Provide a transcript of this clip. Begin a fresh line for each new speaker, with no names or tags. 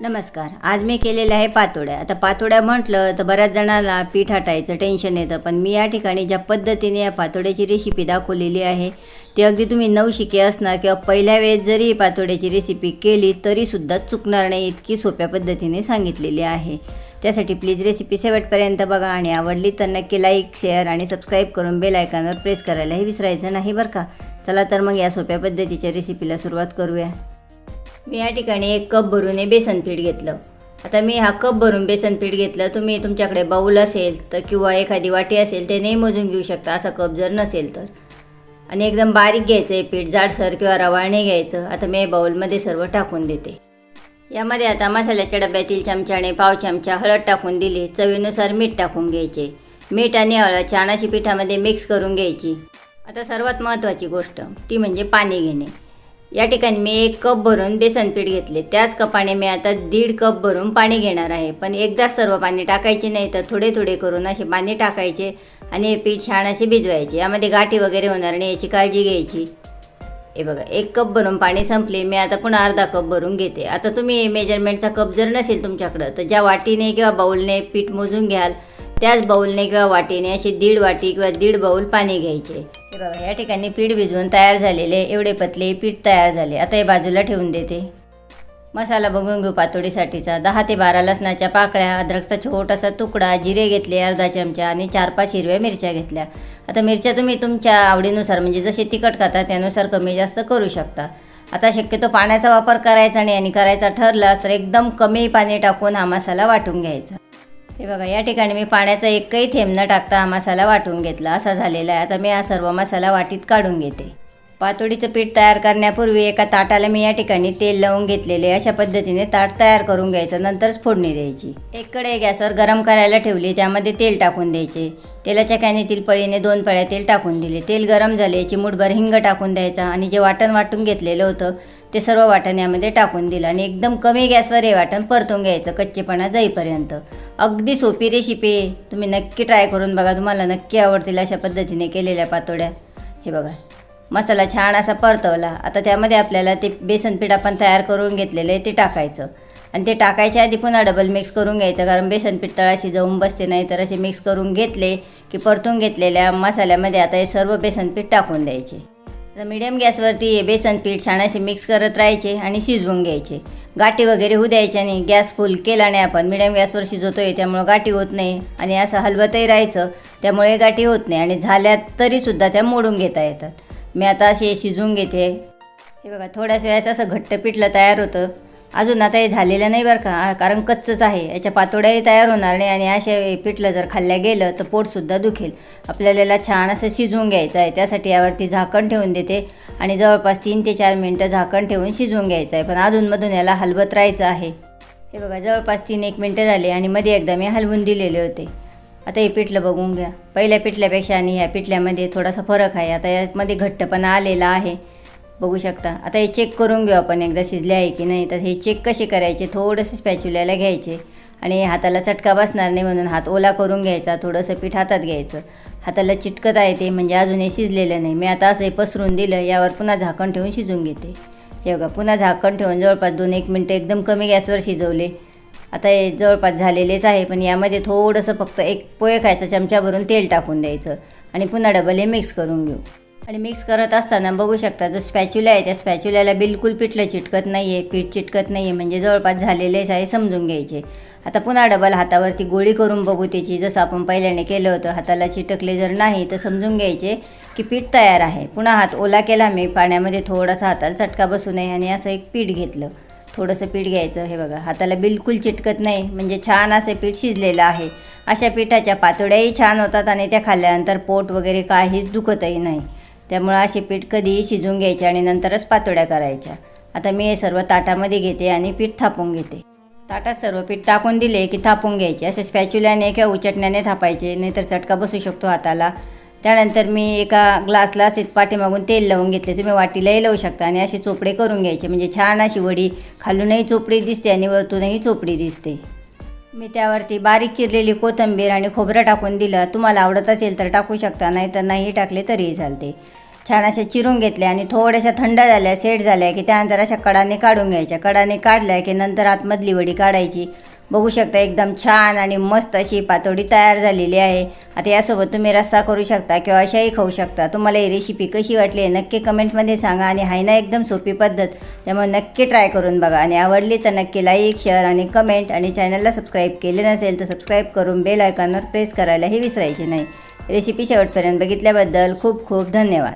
नमस्कार. आज मी केलेलं आहे पातोड्या. आता पातोड्या म्हटलं तर बऱ्याच जणांना पीठ हटायचं टेन्शन येतं पण मी या ठिकाणी ज्या पद्धतीने या पातोड्याची रेसिपी दाखवलेली आहे ती अगदी तुम्ही नवशिके असणार किंवा पहिल्या वेळेस जरी पातोड्याची रेसिपी केली तरीसुद्धा चुकणार नाही इतकी सोप्या पद्धतीने सांगितलेली आहे. त्यासाठी प्लीज रेसिपी शेवटपर्यंत बघा आणि आवडली तर नक्की लाईक शेअर आणि सबस्क्राईब करून बेल आयकॉनवर प्रेस करायलाही विसरायचं नाही बरं का? चला तर मग या सोप्या पद्धतीच्या रेसिपीला सुरुवात करूया. मी या ठिकाणी एक कप भरून हे बेसन पीठ घेतलं. आता मी हा कप भरून बेसन पीठ घेतलं. तुम्ही तुमच्याकडे बाऊल असेल तर किंवा एखादी वाटी असेल ते नाही मोजून घेऊ शकता. असा कप जर नसेल तर. आणि एकदम बारीक घ्यायचं आहे पीठ. जाडसर किंवा रवाळ नाही घ्यायचं. आता मी बाऊलमध्ये सर्व टाकून देते. यामध्ये आता मसाल्याच्या डब्यातील चमच्याने पाव चमचा हळद टाकून दिली. चवीनुसार मीठ टाकून घ्यायचे. मीठ आणि हळद छान पिठामध्ये मिक्स करून घ्यायची. आता सर्वात महत्त्वाची गोष्ट ती म्हणजे पाणी घेणे. या ठिकाणी मी एक कप भरून बेसन पीठ घेतले. त्याच कपाने मी आता दीड कप भरून पाणी घेणार आहे. पण एकदा सर्व पाणी टाकायचे नाही तर थोडे थोडे करून असे पाणी टाकायचे आणि हे पीठ छान असे भिजवायचे. यामध्ये गाठी वगैरे होणार नाही याची काळजी घ्यायची. हे बघा एक कप भरून पाणी संपले. मी आता पुन्हा अर्धा कप भरून घेते. आता तुम्ही मेजरमेंटचा कप जर नसेल तुमच्याकडं तर ज्या वाटीने किंवा बाऊलने पीठ मोजून घ्याल त्याच बाऊलने किंवा वाटीने अशी दीड वाटी किंवा दीड बाऊल पाणी घ्यायचे. हे बघा या ठिकाणी पीठ भिजवून तयार झालेले एवढे पतले पीठ तयार झाले. आता हे बाजूला ठेवून देते. मसाला बघून घेऊ पातोडीसाठीचा. दहा ते बारा लसणाच्या पाकळ्या अद्रकचा छोटासा तुकडा जिरे घेतले अर्धा चमचा आणि चार पाच हिरव्या मिरच्या घेतल्या. आता मिरच्या तुम्ही तुमच्या आवडीनुसार म्हणजे जसे तिखट खाता त्यानुसार कमी जास्त करू शकता. आता शक्यतो पाण्याचा वापर करायचा नाही आणि करायचा ठरलास तर एकदम कमी पाणी टाकून हा मसाला वाटून घ्यायचा. हे बघा या ठिकाणी मी पाण्याचा एकही थेंब न टाकता हा मसाला वाटून घेतला. असा झालेला आहे. आता मी हा सर्व मसाला वाटीत काढून घेते. पातोडीचं पीठ तयार करण्यापूर्वी एका ताटाला मी या ठिकाणी तेल लावून घेतलेले अशा पद्धतीने ताट तयार करून घ्यायचं नंतरच फोडणी द्यायची. एक कढई गॅसवर गरम करायला ठेवली त्यामध्ये तेल टाकून द्यायचे. तेलाच्या कॅनीतील पळीने दोन पळ्या तेल टाकून दिले. तेल गरम झाले चिमूटभर हिंग टाकून द्यायचा आणि जे वाटण वाटून घेतलेलं होतं ते सर्व वाटण यामध्ये टाकून दिलं आणि एकदम कमी गॅसवर हे वाटण परतून घ्यायचं कच्चेपणा जाईपर्यंत. अगदी सोपी रेसिपी आहे. तुम्ही नक्की ट्राय करून बघा तुम्हाला नक्की आवडतील अशा पद्धतीने केलेल्या पातोड्या. हे बघा. मसाला छान असा परतवला. आता त्यामध्ये आपल्याला ते बेसन पीठ आपण तयार करून घेतलेलं आहे ते टाकायचं. आणि ते टाकायच्या आधी पुन्हा डबल मिक्स करून घ्यायचं कारण बेसन पीठ तळाशी जाऊन बसते नाही तर असे मिक्स करून घेतले की परतून घेतलेल्या मसाल्यामध्ये आता हे सर्व बेसन पीठ टाकून द्यायचे. आता मिडियम गॅसवरती हे बेसन पीठ छान असे मिक्स करत राहायचे आणि शिजवून घ्यायचे. गाठी वगैरे होऊ द्यायच्या नाही गॅस फुल केला नाही आपण. मिडियम गॅसवर शिजवतो आहे त्यामुळं गाठी होत नाही. आणि असं हलवतही राहायचं त्यामुळे गाठी होत नाही. आणि झाल्या तरीसुद्धा त्या मोडून घेता येतात. मी आता असे शिजवून घेते. हे बघा थोड्याच वेळाचं असं घट्ट पिठलं तयार होतं. अजून आता हे झालेलं नाही बरं का कारण कच्चंच आहे. याच्या पातोड्याही तयार होणार नाही आणि असे पिठलं जर खाल्ल्या गेलं तर पोटसुद्धा दुखेल. आपल्याला याला छान असं शिजवून घ्यायचं आहे. त्यासाठी यावरती झाकण ठेवून देते आणि जवळपास तीन ते चार मिनटं झाकण ठेवून शिजवून घ्यायचं आहे. पण अधूनमधून याला हलवत राहायचं आहे. हे बघा जवळपास तीन एक मिनटं झाले आणि मध्ये एकदा मी हलवून दिलेले होते. आता हे पिठलं बघून घ्या. पहिल्या पिठल्यापेक्षा आणि ह्या पिठल्यामध्ये थोडासा फरक आहे. आता यामध्ये घट्टपणा आलेला आहे. बघू शकता. आता हे चेक करून घेऊ आपण एकदा शिजले आहे की नाही. तर हे चेक कसे करायचे? थोडंसं स्पॅच्युल्याला घ्यायचे. आणि हाताला चटका बसणार नाही म्हणून हात ओला करून घ्यायचा. थोडंसं पीठ हातात घ्यायचं. हाताला चिटकत आहे ते म्हणजे अजून हे शिजलेलं नाही. मी आता असं हे पसरून दिलं यावर पुन्हा झाकण ठेवून शिजून घेते. हे बघा पुन्हा झाकण ठेवून जवळपास दोन एक मिनटं एकदम कमी गॅसवर शिजवले. आता हे जवळपास झालेलेच आहे पण यामध्ये थोडंसं फक्त एक पोहे खायचा चमचा भरून तेल टाकून द्यायचं आणि पुन्हा डबल हे मिक्स करून घेऊ. आणि मिक्स करत असताना बघू शकता जो स्पॅच्युला आहे त्या स्पॅच्युल्याला बिलकुल पिठलं चिटकत नाही आहे पीठ चिटकत नाही आहे म्हणजे जवळपास झालेलेच आहे समजून घ्यायचे. आता पुन्हा डबल हातावरती गोळी करून बघू त्याची जसं आपण पहिल्याने केलं होतं हाताला चिटकले जर नाही तर समजून घ्यायचे की पीठ तयार आहे. पुन्हा हात ओला केला मी पाण्यामध्ये थोडासा हाताला चटका बसू नये आणि असं एक पीठ घेतलं. थोडंसं पीठ घ्यायचं हे बघा. हाताला बिलकुल चिटकत नाही म्हणजे छान असे पीठ शिजलेलं आहे. अशा पिठाच्या पातोड्याही छान होतात आणि त्या खाल्ल्यानंतर पोट वगैरे काहीच दुखतही नाही. त्यामुळं असे पीठ कधीही शिजून घ्यायचे आणि नंतरच पातोड्या करायच्या. आता मी हे सर्व ताटामध्ये घेते आणि पीठ थापून घेते. ताटात सर्व पीठ टाकून दिले की थापून घ्यायचे. असे स्पॅच्युल्याने किंवा उचटण्याने थापायचे नाहीतर चटका बसू शकतो हाताला. त्यानंतर मी एका ग्लासला असे पाठीमागून तेल लावून घेतले. तुम्ही वाटीलाही लावू शकता आणि असे चोपडे करून घ्यायचे. म्हणजे छान अशी वडी खालूनही चोपडी दिसते आणि वरतूनही चोपडी दिसते. मी त्यावरती बारीक चिरलेली कोथिंबीर आणि खोबरं टाकून दिलं. तुम्हाला आवडत असेल तर टाकू शकता नाही तर नाही टाकले तरीही चालते. छान अशा चिरून घेतल्या आणि थोड्याशा थंड झाल्या सेट झाल्या की त्यानंतर अशा कडाने काढून घ्यायच्या. कडाने काढल्या की नंतर आतमधली वडी काढायची. बघू शकता एकदम छान आणि मस्त अशी पातोडी तयार झालेली आहे. आता यासोबत तुम्ही रस्सा करू शकता किंवा अशाही खाऊ शकता. तुम्हाला ही रेसिपी कशी वाटली आहे नक्की कमेंटमध्ये सांगा आणि हाय ना एकदम सोपी पद्धत. त्यामुळे नक्की ट्राय करून बघा. आणि आवडली तर नक्की लाईक शेअर आणि कमेंट आणि चॅनलला सबस्क्राईब केले नसेल तर सबस्क्राईब करून बेल आयकॉनवर प्रेस करायलाही विसरायचे नाही. रेसिपी शेवटपर्यंत बघितल्याबद्दल खूप खूप धन्यवाद.